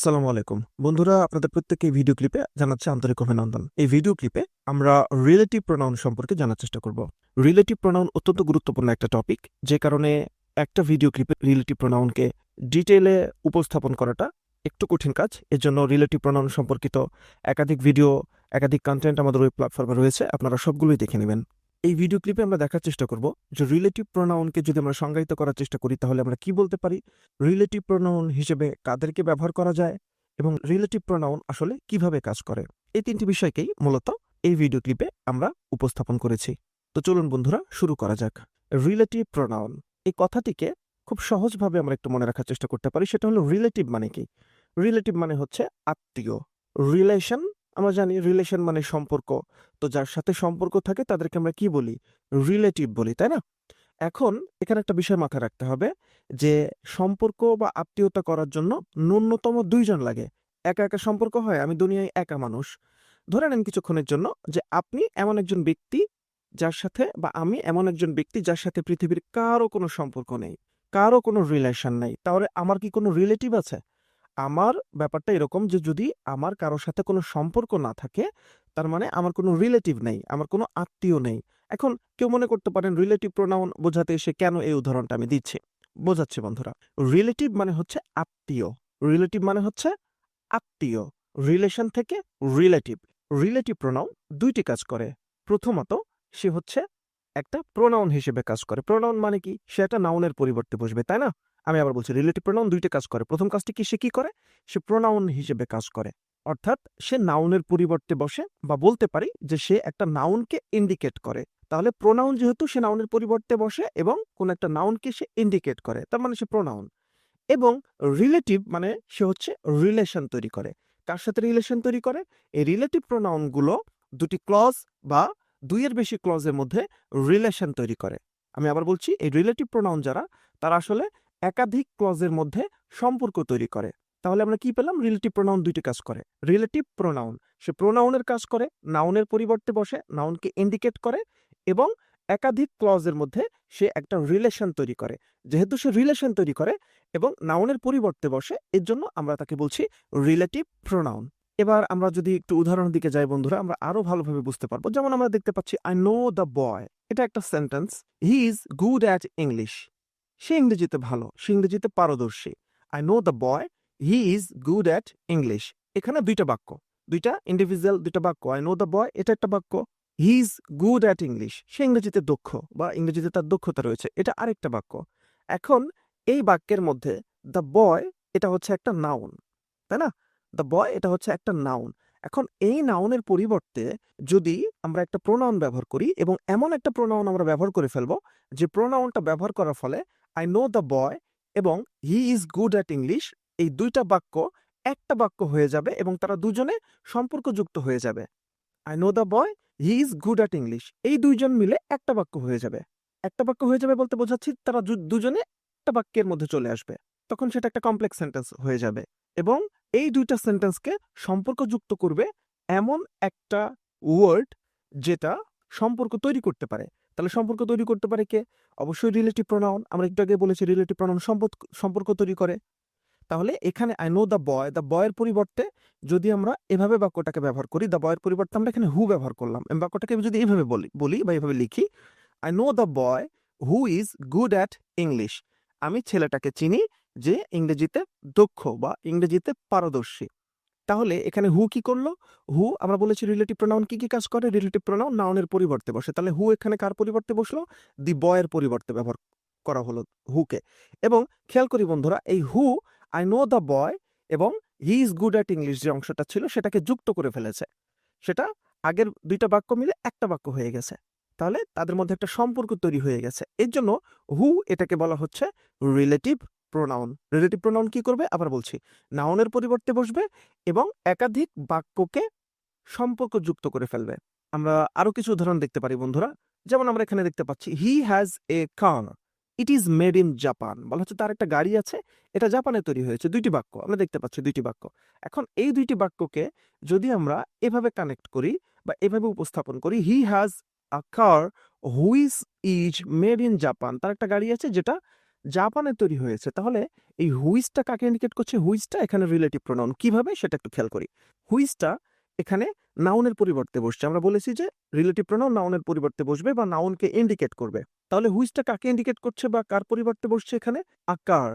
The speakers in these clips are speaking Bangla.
আসসালামু আলাইকুম। বন্ধুরা, আপনাদের প্রত্যেককে ভিডিও ক্লিপে জানাচ্ছে আন্তরিক অভিনন্দন। এই ভিডিও ক্লিপে আমরা রিলেটিভ প্রোনাউন সম্পর্কে জানার চেষ্টা করব। রিলেটিভ প্রোনাউন অত্যন্ত গুরুত্বপূর্ণ একটা টপিক যে কারণে একটা ভিডিও ক্লিপে রিলেটিভ প্রোনাউনকে ডিটেলে উপস্থাপন করাটা একটু কঠিন কাজ। এর জন্য রিলেটিভ প্রোনাউন সম্পর্কিত একাধিক ভিডিও একাধিক কন্টেন্ট আমাদের ওই প্ল্যাটফর্মে রয়েছে। আপনারা সবগুলোই দেখে নেবেন। এই ভিডিও ক্লিপে আমরা দেখার চেষ্টা করব যে রিলেটিভ প্রোনাউনকে যদি আমরা সংজ্ঞায়িত করার চেষ্টা করি, তাহলে আমরা কি বলতে পারি? রিলেটিভ প্রোনাউন হিসেবে কাদেরকে ব্যবহার করা যায় এবং রিলেটিভ প্রোনাউন আসলে কীভাবে কাজ করে? এই তিনটি বিষয়কেই মূলত এই ভিডিও ক্লিপে আমরা উপস্থাপন করেছি। তো চলুন বন্ধুরা, শুরু করা যাক। রিলেটিভ প্রোনাউন এই কথাটিকে খুব সহজভাবে আমরা একটু মনে রাখার চেষ্টা করতে পারি। সেটা হলো রিলেটিভ মানে কি? রিলেটিভ মানে হচ্ছে আত্মীয়। রিলেশন আমরা জানি রিলেশন মানে সম্পর্ক। তো যার সাথে সম্পর্ক থাকে তাদেরকে আমরা কি বলি? রিলেটিভ বলি, তাই না? এখন এখানে একটা বিষয় মাথায় রাখতে হবে যে সম্পর্ক বা আত্মীয়তা করার জন্য ন্যূনতম দুইজন লাগে। একা একা সম্পর্ক হয়, আমি দুনিয়ায় একা মানুষ। ধরে নেন কিছুক্ষণের জন্য যে আপনি এমন একজন ব্যক্তি যার সাথে বা আমি এমন একজন ব্যক্তি যার সাথে পৃথিবীর কারও কোনো সম্পর্ক নেই, কারও কোনো রিলেশন নেই। তাহলে আমার কি কোনো রিলেটিভ আছে? আমার ব্যাপারটা এরকম যে, যদি আমার কারোর সাথে কোনো সম্পর্ক না থাকে, তার মানে আমার কোনো রিলেটিভ নেই, আমার কোনো আত্মীয় নেই। এখন কেউ মনে করতে পারেন রিলেটিভ প্রোনাউন বোঝাতে এসে কেন এই উদাহরণটা আমি দিচ্ছি? বোঝাচ্ছি বন্ধুরা। রিলেটিভ মানে হচ্ছে আত্মীয় রিলেটিভ মানে হচ্ছে আত্মীয় রিলেশন থেকে রিলেটিভ রিলেটিভ প্রোনাউন দুইটি কাজ করে। প্রথমত সে হচ্ছে একটা প্রোনাউন হিসেবে কাজ করে। প্রোনাউন মানে কি? সে একটা নাউনের পরিবর্তে বসবে, তাই না? আমি আবার বলছি রিলেটিভ প্রোনাউন দুইটা কাজ করে। প্রথম কাজটি কি? সে কি করে? সে প্রোনাউন হিসেবে কাজ করে। অর্থাৎ সে নাউনের পরিবর্তে বসে বা বলতে পারি যে সে একটা নাউনকে ইন্ডিকেট করে। তাহলে প্রোনাউন যেহেতু সে নাউনের পরিবর্তে বসে এবং কোন একটা নাউনকে সে ইন্ডিকেট করে, তার মানে সে প্রোনাউন এবং রিলেটিভ মানে সে হচ্ছে রিলেশন তৈরি করে। কার সাথে রিলেশন তৈরি করে? এই রিলেটিভ প্রোনাউনগুলো দুটি ক্লজ বা দুইয়ের বেশি ক্লজের মধ্যে রিলেশন তৈরি করে। আমি আবার বলছি, এই রিলেটিভ প্রোনাউন যারা, তারা আসলে একাধিক ক্লজের মধ্যে সম্পর্ক তৈরি করে। তাহলে আমরা কি পেলাম? রিলেটিভ প্রোনাউন দুইটি কাজ করে। রিলেটিভ প্রোনাউন সে প্রোনাউনের কাজ করে নাউনের পরিবর্তে বসে নাউনকে ইন্ডিকেট করে এবং একাধিক ক্লজের মধ্যে সে একটা রিলেশন তৈরি করে। যেহেতু সে রিলেশন তৈরি করে এবং নাউনের পরিবর্তে বসে, এর জন্য আমরা তাকে বলছি রিলেটিভ প্রোনাউন এবার আমরা যদি একটু উদাহরণের দিকে যাই বন্ধুরা, আমরা আরও ভালোভাবে বুঝতে পারব। যেমন আমরা দেখতে পাচ্ছি আই নো দ্য বয় এটা একটা sentence he is good at English সে ইংরেজিতে ভালো, সে ইংরেজিতে পারদর্শী। I know the boy he is good at English এখানে দুইটা বাক্য। দুইটা ইন্ডিভিজুয়াল দুইটা বাক্য। আই নো দ্য বয় এটা একটা বাক্য। He is good at English সে ইংরেজিতে দক্ষ বা ইংরেজিতে তার দক্ষতা রয়েছে। এটা আরেকটা বাক্য। এখন এই বাক্যের মধ্যে দ্য বয় এটা হচ্ছে একটা নাউন তাই না? দ্য বয় এটা হচ্ছে একটা নাউন এখন এই নাউনের পরিবর্তে যদি আমরা একটা প্রোনাউন ব্যবহার করি এবং এমন একটা প্রোনাউন আমরা ব্যবহার করে ফেলব, যে প্রোনাউনটা ব্যবহার করার ফলে আই নো দ্য বয় এবং he is good at English এই দুইটা বাক্য একটা বাক্য হয়ে যাবে এবং তারা দুজনে সম্পর্কযুক্ত হয়ে যাবে। I know the boy he is good at English এই দুইজন মিলে একটা বাক্য হয়ে যাবে। একটা বাক্য হয়ে যাবে বলতে বোঝাচ্ছি তারা দুজনে একটা বাক্যের মধ্যে চলে আসবে। তখন সেটা একটা কমপ্লেক্স সেন্টেন্স হয়ে যাবে এবং এই দুইটা সেন্টেন্সকে সম্পর্কযুক্ত করবে এমন একটা ওয়ার্ড যেটা সম্পর্ক তৈরি করতে পারে। তাহলে সম্পর্ক তৈরি করতে পারে কে? অবশ্যই রিলেটিভ প্রোনাউন আমরা একটু আগে বলেছি রিলেটিভ প্রোনাউন সম্পর্ক তৈরি করে। তাহলে এখানে I know the boy the বয়ের পরিবর্তে যদি আমরা এভাবে বাক্যটাকে ব্যবহার করি দ্য বয়ের পরিবর্তে আমরা এখানে হু ব্যবহার করলাম। বাক্যটাকে যদি এইভাবে বলি বলি বা এইভাবে লিখি I know the boy who is good at English আমি ছেলেটাকে চিনি যে ইংরেজিতে দক্ষ বা ইংরেজিতে পারদর্শী। তাহলে এখানে হু কি করল? হু আমরা বলেছি রিলেটিভ প্রোনাউন কি কি কাজ করে? রিলেটিভ প্রোনাউন নাউনের পরিবর্তে বসে। তাহলে হু এখানে কার পরিবর্তে বসল? দি বয়ের পরিবর্তে ব্যবহার করা হলো হুকে এবং খেয়াল করি বন্ধুরা, এই who I know the boy এবং he is good at English যে অংশটা ছিল, সেটাকে যুক্ত করে ফেলেছে। সেটা আগের দুইটা বাক্য মিলে একটা বাক্য হয়ে গেছে। তাহলে তাদের মধ্যে একটা সম্পর্ক তৈরি হয়ে গেছে। এর জন্য হু এটাকে বলা হচ্ছে রিলেটিভ প্রোনাউন রিলেটিভ প্রোনাউন কি করবে? আবার বলছি। নাউনের পরিবর্তে বসবে এবং একাধিক বাক্যকে সম্পর্ক যুক্ত করে ফেলবে। আমরা আরও কিছু উদাহরণ দেখতে পারি বন্ধুরা। যেমন আমরা এখানে দেখতে পাচ্ছি he has a car it is made in Japan বলা হচ্ছে তার একটা গাড়ি আছে। এটা জাপানে তৈরি হয়েছে। দুইটি বাক্য। আমরা দেখতে পাচ্ছি দুইটি বাক্য। এখন এই দুইটি বাক্যকে যদি আমরা এভাবে কানেক্ট করি বা এভাবে উপস্থাপন করি he has a car which is made in Japan তার একটা গাড়ি আছে যেটা জাপানে তৈরি হয়েছে। তাহলে এই হুইসটা কাকে ইন্ডিকেট করছে? হুইসটা এখানে রিলেটিভ প্রোনাউন কীভাবে? সেটা একটু খেয়াল করি। হুইসটা এখানে নাউনের পরিবর্তে বসছে। আমরা বলেছি যে রিলেটিভ প্রোনাউন নাউনের পরিবর্তে বসবে বা নাউনকে ইন্ডিকেট করবে। তাহলে হুইসটা কাকে ইন্ডিকেট করছে বা কার পরিবর্তে বসছে এখানে? আকার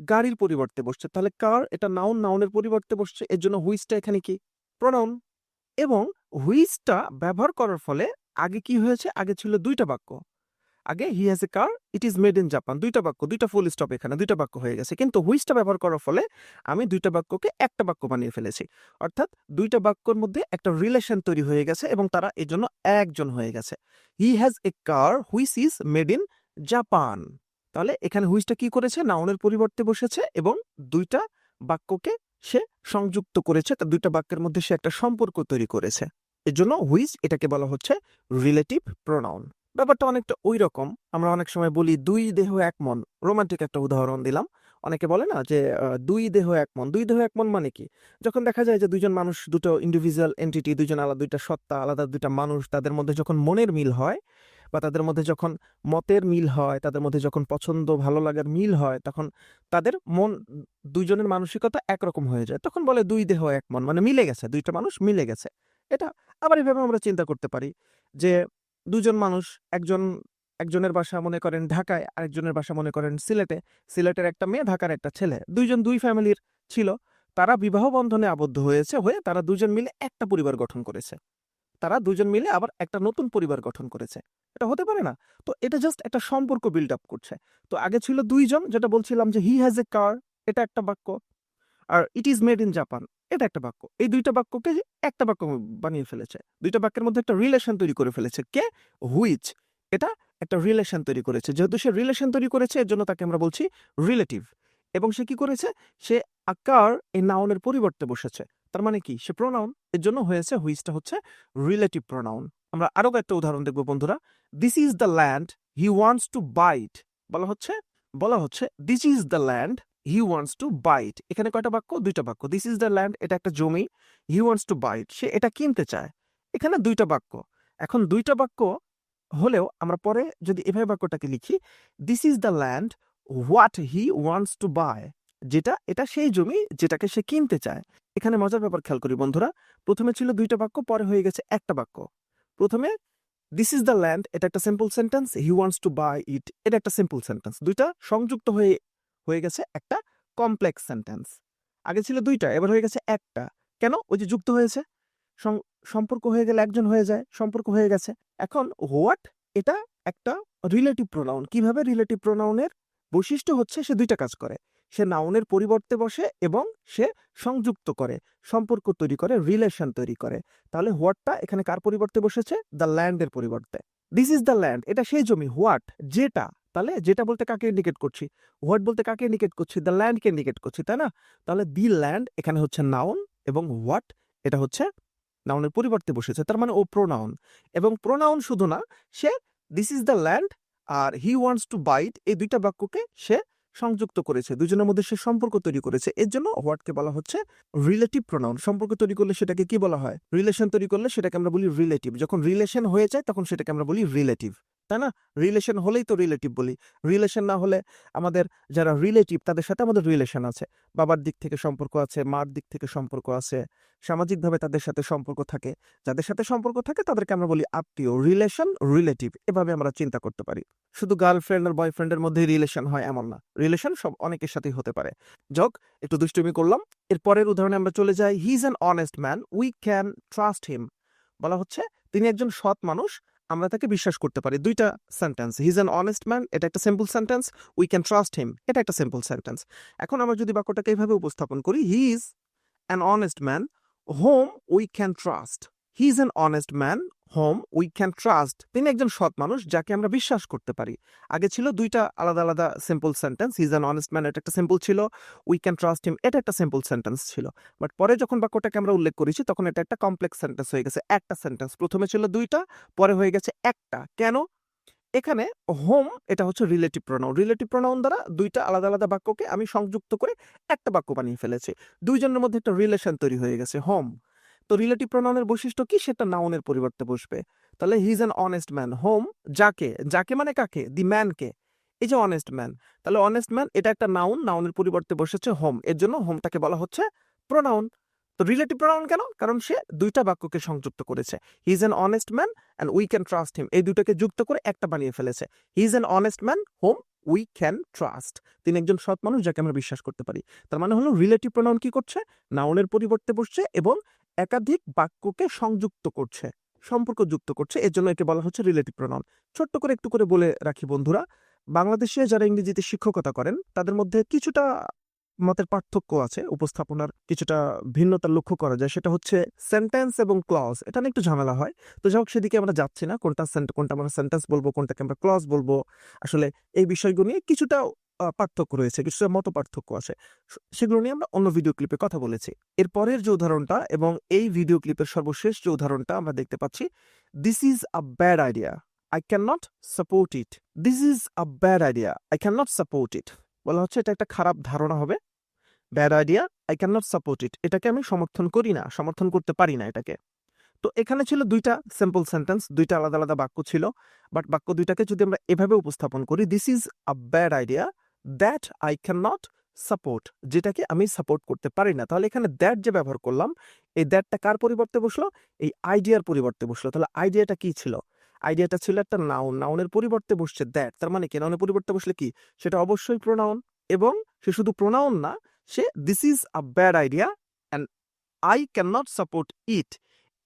গাড়ির পরিবর্তে বসছে। তাহলে কার এটা নাউন নাউনের পরিবর্তে বসছে। এর জন্য হুইসটা এখানে কি? প্রোনাউন এবং হুইসটা ব্যবহার করার ফলে আগে কি হয়েছে? আগে ছিল দুইটা বাক্য। আগে he has a car it is made in Japan দুইটা বাক্য, দুইটা ফুল স্টপ এখানে, দুইটা বাক্য হয়ে গেছে। কিন্তু হুইসটা ব্যবহার করার ফলে আমি দুইটা বাক্যকে একটা বাক্য বানিয়ে ফেলেছি। অর্থাৎ দুইটা বাক্যর মধ্যে একটা রিলেশন তৈরি হয়ে গেছে এবং তারা এর জন্য একজন হয়ে গেছে। হি has a car which is made in Japan তাহলে এখানে হুইসটা কি করেছে? নাউনের পরিবর্তে বসেছে এবং দুইটা বাক্যকে সে সংযুক্ত করেছে, তা দুইটা বাক্যের মধ্যে সে একটা সম্পর্ক তৈরি করেছে। এর জন্য হুইস এটাকে বলা হচ্ছে রিলেটিভ প্রোনাউন ব্যাপারটা অনেকটা ওই রকম আমরা অনেক সময় বলি, দুই দেহ এক মন। রোমান্টিক একটা উদাহরণ দিলাম। অনেকে বলে না যে দুই দেহ এক মন। দুই দেহ এক মন মানে কি? যখন দেখা যায় যে, দুইজন মানুষ, দুটো ইন্ডিভিজুয়াল এন্টিটি দুইজন আলাদা, দুইটা সত্তা, আলাদা, দুইটা মানুষ, তাদের মধ্যে যখন মনের মিল হয় বা তাদের মধ্যে যখন মতের মিল হয়, তাদের মধ্যে যখন পছন্দ, ভালো লাগার মিল হয়, তখন তাদের মন দুইজনের মানসিকতা একরকম হয়ে যায়। তখন বলে, দুই দেহ এক মন। মানে মিলে গেছে, দুইটা মানুষ মিলে গেছে। এটা আবার এভাবে আমরা চিন্তা করতে পারি যে দুজন মানুষ, একজন, একজনের বাসা মনে করেন ঢাকায়, আরেকজনের বাসা মনে করেন সিলেটে। সিলেটের একটা মেয়ে, ঢাকার একটা ছেলে। দুইজন দুই ফ্যামিলির ছিল। তারা বিবাহ বন্ধনে আবদ্ধ হয়েছে হয়ে তারা দুজন মিলে একটা পরিবার গঠন করেছে। তারা দুজন মিলে আবার একটা নতুন পরিবার গঠন করেছে। এটা হতে পারে না? তো এটা জাস্ট একটা সম্পর্ক বিল্ড আপ করছে। তো আগে ছিল দুইজন, যেটা বলছিলাম যে হি হ্যাজ এ কার এটা একটা বাক্য। আর it is made in Japan এটা একটা বাক্য। এই দুইটা বাক্যকে একটা বাক্য বানিয়ে ফেলেছে। দুইটা বাক্যের মধ্যে একটা রিলেশন তৈরি করে ফেলেছে। কে? হুইচ এটা একটা রিলেশন তৈরি করেছে। যেহেতু সে রিলেশন তৈরি করেছে, এর জন্য তাকে আমরা বলছি রিলেটিভ এবং সে কি করেছে? সে আকার এই নাউনের পরিবর্তে বসেছে। তার মানে কি? সে প্রোনাউন এর জন্য হয়েছে হুইচটা হচ্ছে রিলেটিভ প্রোনাউন আমরা আরও একটা উদাহরণ দেখব, বন্ধুরা। This is the land he wants to buy it বলা হচ্ছে বলা হচ্ছে this is the land he wants to buy it এখানে কয়টা বাক্য? দুইটা বাক্য। দিস ইজ দ্য ল্যান্ড এটা একটা জমি। He wants to buy it সে এটা কিনতে চায়। এখানে দুইটা বাক্য। এখন দুইটা বাক্য হলেও আমরা পরে যদি এভাবে বাক্যটাকে লিখি this is the land what he wants to buy যেটা, এটা সেই জমি, যেটাকে সে কিনতে চায়। এখানে মজার ব্যাপার খেয়াল করি বন্ধুরা। প্রথমে ছিল দুইটা বাক্য, পরে হয়ে গেছে একটা বাক্য। প্রথমে দিস ইজ দ্য ল্যান্ড এটা একটা simple sentence he wants to buy it এটা একটা সিম্পল সেন্টেন্স দুইটা সংযুক্ত হয়ে হয়ে গেছে একটা কমপ্লেক্স সেন্টেন্স আগে ছিল দুইটা, এবার হয়ে গেছে একটা। কেন? ওই যে যুক্ত হয়েছে। সম্পর্ক হয়ে গেলে একজন হয়ে যায়, সম্পর্ক হয়ে গেছে। এখন হোয়াট এটা একটা রিলেটিভ প্রোনাউন কীভাবে রিলেটিভ প্রোনাউনের বৈশিষ্ট্য হচ্ছে সে দুইটা কাজ করে। সে নাউনের পরিবর্তে বসে এবং সে সংযুক্ত করে। সম্পর্ক তৈরি করে রিলেশন তৈরি করে। তাহলে হোয়াটটা এখানে কার পরিবর্তে বসেছে? দ্য ল্যান্ডের পরিবর্তে। দিস ইজ দ্য ল্যান্ড এটা সেই জমি। হোয়াট যেটা। তাহলে যেটা বলতে কাকে ইন্ডিকেট করছি? হোয়াট বলতে কাকে ইন্ডিকেট করছি? দ্য ল্যান্ডকে ইন্ডিকেট করছি, তাই না? তাহলে দি ল্যান্ড এখানে হচ্ছে নাউন এবং হোয়াট এটা হচ্ছে নাউনের পরিবর্তে বসেছে, তার মানে ও প্রোনাউন এবং প্রোনাউন শুধু না, সে this is the land R he wants to buy it এই দুইটা বাক্যকে সে সংযুক্ত করেছে দুজনের মধ্যে সে সম্পর্ক তৈরি করেছে, এর জন্য হোয়াটকে বলা হচ্ছে রিলেটিভ প্রোনাউন সম্পর্ক তৈরি করলে সেটাকে কি বলা হয়? রিলেশন তৈরি করলে সেটাকে আমরা বলি রিলেটিভ যখন রিলেশন হয়ে যায় তখন সেটাকে আমরা বলি রিলেটিভ তাই না? রিলেশন হলেই তো রিলেটিভ বলি। রিলেশন না হলে আমাদের যারা রিলেটিভ তাদের সাথে আমাদের রিলেশন আছে। বাবার দিক থেকে সম্পর্ক আছে, মার দিক থেকে সম্পর্ক আছে, সামাজিকভাবে তাদের সাথে সম্পর্ক থাকে। যাদের সাথে সম্পর্ক থাকে তাদেরকে আমরা বলি আত্মীয়। রিলেশন রিলেটিভ এভাবে আমরা চিন্তা করতে পারি। শুধু গার্লফ্রেন্ড আর বয়ফ্রেন্ডের মধ্যে রিলেশন হয় এমন না। রিলেশন সব অনেকের সাথেই হতে পারে। যোগ একটু দুষ্টুমি করলাম। এর পরের উদাহরণে আমরা চলে যাই। He is an honest man we can trust him বলা হচ্ছে তিনি একজন সৎ মানুষ। আমরা তাকে বিশ্বাস করতে পারি। দুইটা sentence he's an honest man এটা একটা simple sentence we can trust him এটা একটা সিম্পল সেন্টেন্স এখন আমরা যদি বাক্যটাকে এইভাবে উপস্থাপন করি he is an honest man whom we can trust he is an honest man whom we can trust তিনি একজন সৎ মানুষ যাকে আমরা বিশ্বাস করতে পারি। আগে ছিল দুইটা আলাদা আলাদা simple sentence is an honest man এটা একটা সিম্পল ছিল উই ক্যান ট্রাস্ট হিম এটা একটা সিম্পল সেন্টেন্স ছিল। বাট পরে যখন বাক্যটাকে আমরা উল্লেখ করেছি, তখন এটা একটা কমপ্লেক্স সেন্টেন্স হয়ে গেছে, একটা সেন্টেন্স প্রথমে ছিল দুইটা, পরে হয়ে গেছে একটা। কেন? এখানে হোম এটা হচ্ছে রিলেটিভ প্রোনাউন রিলেটিভ প্রোনাউন দ্বারা দুইটা আলাদা আলাদা বাক্যকে আমি সংযুক্ত করে একটা বাক্য বানিয়ে ফেলেছি। দুইজনের মধ্যে একটা রিলেশন তৈরি হয়ে গেছে হোম তো রিলেটিভ প্রোনাউনের বৈশিষ্ট্য কি? সেটা নাউনের পরিবর্তে বসবে। তাহলে he is an honest man whom যাকে যাকে মানে কাকে? দি ম্যানকে এই যে অনেস্ট ম্যান তাহলে অনেস্ট ম্যান এটা একটা নাউন নাউনের পরিবর্তে বসেছে হোম এর জন্য হোমটাকে বলা হচ্ছে প্রোনাউন তো রিলেটিভ প্রোনাউন কেন? কারণ সে দুইটা বাক্যকে সংযুক্ত করেছে। He is an honest man and we can trust him এই দুটাকে যুক্ত করে একটা বানিয়ে ফেলেছে। He is an honest man whom we can trust তিনি একজন সৎ মানুষ যাকে আমরা বিশ্বাস করতে পারি। তার মানে হলো রিলেটিভ প্রোনাউন কি করছে? নাউনের পরিবর্তে বসছে এবং একাধিক বাক্যকে সংযুক্ত করছে সম্পর্ক যুক্ত করছে এর জন্য একে বলা হচ্ছে রিলেটিভ প্রোনাউন ছোট্ট করে একটু করে বলে রাখি বন্ধুরা, বাংলাদেশে যারা ইংরেজিতে শিক্ষকতা করেন, তাদের মধ্যে কিছুটা মতের পার্থক্য আছে, উপস্থাপনার কিছুটা ভিন্নতা লক্ষ্য করা যায়। সেটা হচ্ছে সেন্টেন্স এবং ক্লজ এটা নিয়ে একটু ঝামেলা হয়। তো যাই হোক, সেদিকে আমরা যাচ্ছি না, কোনটা কোনটা আমরা সেন্টেন্স বলব, কোনটাকে আমরা ক্লজ বলব। আসলে এই বিষয়গুলো নিয়ে কিছুটা পার্থক্য রয়েছে, কিছুটা মত পার্থক্য আছে সেগুলো নিয়ে আমরা অন্য ভিডিও ক্লিপে কথা বলেছি। এর পরের যে উদাহরণটা এবং এই ভিডিও ক্লিপের সর্বশেষ যে উদাহরণটা আমরা দেখতে পাচ্ছি this is a bad idea I cannot support it this is a bad idea I cannot support it বলা হচ্ছে এটা একটা খারাপ ধারণা হবে। Bad idea I cannot support it এটাকে আমি সমর্থন করি না, সমর্থন করতে পারি না এটাকে। তো এখানে ছিল দুইটা সিম্পল সেন্টেন্স দুইটা আলাদা আলাদা বাক্য ছিল। বাট বাক্য দুইটাকে যদি আমরা এভাবে উপস্থাপন করি this is a bad idea that I cannot support যেটাকে আমি সাপোর্ট করতে পারি না। তাহলে এখানে দ্যাট যে ব্যবহার করলাম, এই দ্যাটটা কার পরিবর্তে বসল? এই আইডিয়ার পরিবর্তে বসল। তাহলে আইডিয়াটা কি ছিল? আইডিয়াটা ছিল একটা নাউন নাউনের পরিবর্তে বসছে দ্যাট তার মানে কি? নাউনের পরিবর্তে বসলে কি? সেটা অবশ্যই প্রোনাউন এবং সে শুধু প্রোনাউন না, সে this is a bad idea and I cannot support it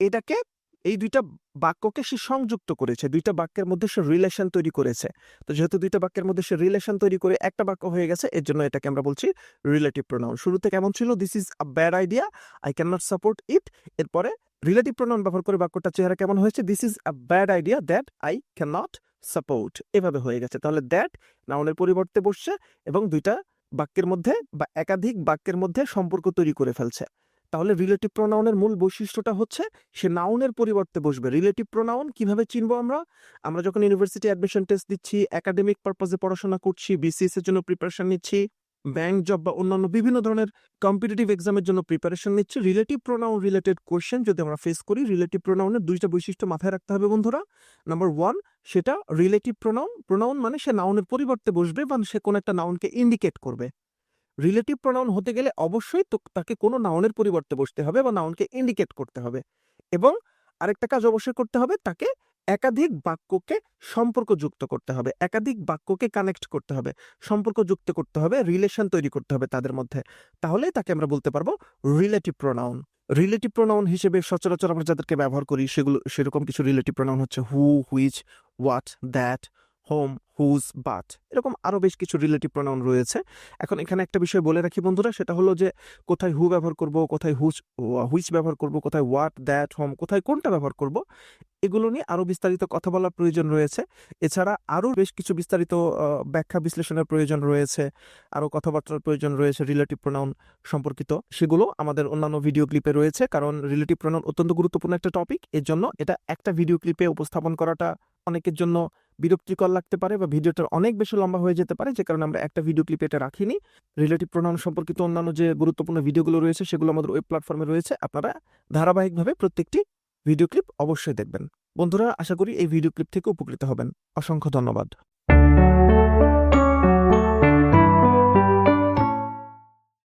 এটাকে এই দুইটা বাক্যকে সে সংযুক্ত করেছে, দুইটা বাক্যের মধ্যে সে রিলেশন তৈরি করেছে। তো যেহেতু দুইটা বাক্যের মধ্যে সে রিলেশন তৈরি করে একটা বাক্য হয়ে গেছে, এর জন্য এটাকে আমরা বলছি রিলেটিভ প্রোনাউন শুরুতে কেমন ছিল? This is a bad idea I cannot support it এরপরে রিলেটিভ প্রোনাউন ব্যবহার করে বাক্যটা চেহারা কেমন হয়েছে? This is a bad idea that I cannot support এভাবে হয়ে গেছে। তাহলে দ্যাট নাউনের পরিবর্তে বসছে এবং দুইটা বাক্যের মধ্যে বা একাধিক বাক্যের মধ্যে সম্পর্ক তৈরি করে ফেলছে। তাহলে রিলেটিভ প্রোনাউনের মূল বৈশিষ্ট্যটা হচ্ছে সে নাউনের পরিবর্তে বসবে। রিলেটিভ প্রোনাউন কীভাবে চিনবো আমরা? আমরা যখন ইউনিভার্সিটি অ্যাডমিশন টেস্ট দিচ্ছি একাডেমিক পারপাজে পড়াশোনা করছি বিসিএস এর জন্য প্রিপারেশন নিচ্ছি ব্যাংক জব বা অন্যান্য বিভিন্ন ধরনের কম্পিটিটিভ এক্সামের জন্য প্রিপারেশন নিচ্ছি রিলেটিভ প্রোনাউন রিলেটেড কোয়েশ্চেন যদি আমরা ফেস করি রিলেটিভ প্রোনাউনের দুইটা বৈশিষ্ট্য মাথায় রাখতে হবে বন্ধুরা। নাম্বার ওয়ান সেটা রিলেটিভ প্রোনাউন প্রোনাউন মানে সে নাউনের পরিবর্তে বসবে বা সে কোনো একটা নাউনকে ইন্ডিকেট করবে। রিলেটিভ প্রোনাউন হতে গেলে অবশ্যই তাকে কোনো নাউনের পরিবর্তে বসতে হবে বা নাউনকে ইন্ডিকেট করতে হবে এবং আরেকটা কাজ অবশ্যই করতে হবে তাকে একাধিক বাক্যকে সম্পর্কযুক্ত করতে হবে, একাধিক বাক্যকে কানেক্ট করতে হবে, সম্পর্কযুক্ত করতে হবে রিলেশন তৈরি করতে হবে তাদের মধ্যে। তাহলে তাকে আমরা বলতে পারব রিলেটিভ প্রোনাউন রিলেটিভ প্রোনাউন হিসেবে সচরাচর আমরা যাদেরকে ব্যবহার করি সেগুলো, সেরকম কিছু রিলেটিভ প্রোনাউন হচ্ছে who which what that whom whose but এরকম আরও বেশ কিছু রিলেটিভ প্রোনাউন রয়েছে। এখন এখানে একটা বিষয় বলে রাখি বন্ধুরা, সেটা হলো যে কোথায় হু ব্যবহার করব, কোথায় হুচ হুইচ ব্যবহার করব, কোথায় হোয়াট দ্যাট হোম কোথায় কোনটা ব্যবহার করব, এগুলো নিয়ে আরও বিস্তারিত কথা বলার প্রয়োজন রয়েছে। এছাড়া আরও বেশ কিছু বিস্তারিত ব্যাখ্যা বিশ্লেষণের প্রয়োজন রয়েছে আরও কথাবার্তার প্রয়োজন রয়েছে রিলেটিভ প্রোনাউন সম্পর্কিত। সেগুলো আমাদের অন্যান্য ভিডিও ক্লিপে রয়েছে, কারণ রিলেটিভ প্রোনাউন অত্যন্ত গুরুত্বপূর্ণ একটা টপিক এর জন্য এটা একটা ভিডিও ক্লিপে উপস্থাপন করাটা অনেকের জন্য বিরক্তিকর লাগতে পারে বা ভিডিওটা অনেক বেশি লম্বা হয়ে যেতে পারে, যে কারণে আমরা একটা ভিডিও ক্লিপে এটা রাখিনি। রিলেটিভ প্রোনাউন সম্পর্কিত অন্যান্য যে গুরুত্বপূর্ণ ভিডিওগুলো রয়েছে, সেগুলো আমাদের ওয়েব প্ল্যাটফর্মে রয়েছে। আপনারা ধারাবাহিকভাবে প্রত্যেকটি ভিডিও ক্লিপ অবশ্যই দেখবেন। বন্ধুরা, আশা করি এই ভিডিও ক্লিপ থেকে উপকৃত হবেন। অসংখ্য ধন্যবাদ।